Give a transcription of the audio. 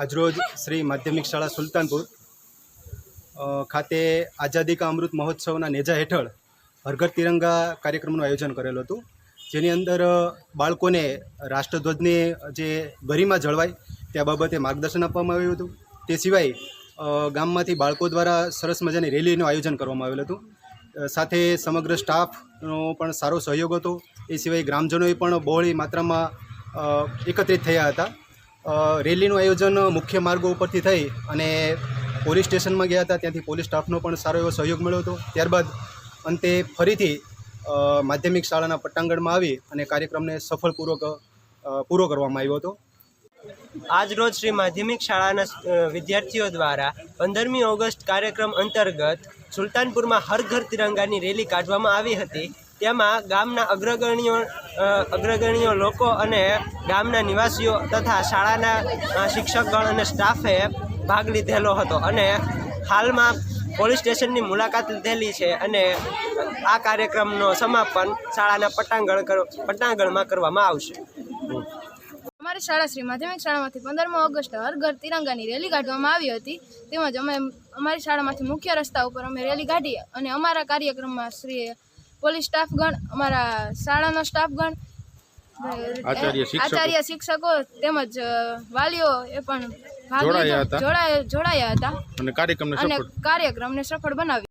આજરોજ શ્રી માધ્યમિક શાળા સુલતાનપુર ખાતે આઝાદી કા અમૃત મહોત્સવના નેજા હેઠળ હરઘર તિરંગા કાર્યક્રમનું આયોજન કરેલું હતું. જેની અંદર બાળકોને રાષ્ટ્રધ્વજની જે ગરિમા જળવાય તે બાબતે માર્ગદર્શન આપવામાં આવ્યું હતું. તે સિવાય ગામમાંથી બાળકો દ્વારા સરસ મજાની રેલીનું આયોજન કરવામાં આવેલું હતું. સાથે સમગ્ર સ્ટાફનો પણ સારો સહયોગ હતો. એ સિવાય ગ્રામજનોએ પણ બહોળી માત્રામાં એકત્રિત થયા હતા. રેલીનું આયોજન મુખ્ય માર્ગો ઉપરથી થઈ અને પોલીસ સ્ટેશનમાં ગયા હતા, ત્યાંથી પોલીસ સ્ટાફનો પણ સારો એવો સહયોગ મળ્યો હતો. ત્યારબાદ અંતે ફરીથી માધ્યમિક શાળાના પટ્ટાંગણમાં આવી અને કાર્યક્રમને સફળપૂર્વક પૂરો કરવામાં આવ્યો હતો. આજ રોજ શ્રી માધ્યમિક શાળાના વિદ્યાર્થીઓ દ્વારા પંદરમી ઓગસ્ટ કાર્યક્રમ અંતર્ગત સુલતાનપુરમાં હર ઘર તિરંગાની રેલી કાઢવામાં આવી હતી. તેમાં ગામના અગ્રગણ્યો અગ્રગણીઓ લોકો અને ગામના નિવાસીઓ તથા શાળાના શિક્ષકગણ અને સ્ટાફે ભાગ લીધેલો હતો. અને હાલમાં પોલીસ સ્ટેશનની મુલાકાત લીધેલી છે અને આ કાર્યક્રમનો સમાપન શાળાના પટાંગણ પટાંગણમાં કરવામાં આવશે. અમારી શાળા શ્રી માધ્યમિક શાળામાંથી પંદરમો ઓગસ્ટ હર ઘર તિરંગાની રેલી કાઢવામાં આવી હતી. તેમજ અમે, અમારી શાળામાંથી મુખ્ય રસ્તા ઉપર અમે રેલી કાઢી અને અમારા કાર્યક્રમમાં શ્રી પોલીસ સ્ટાફગણ અમારા શાળાનો સ્ટાફગણ આચાર્ય શિક્ષકો. તેમજ વાલીઓ એ પણ જોડાયા હતા. અને કાર્યક્રમને સફળ બનાવ્યો.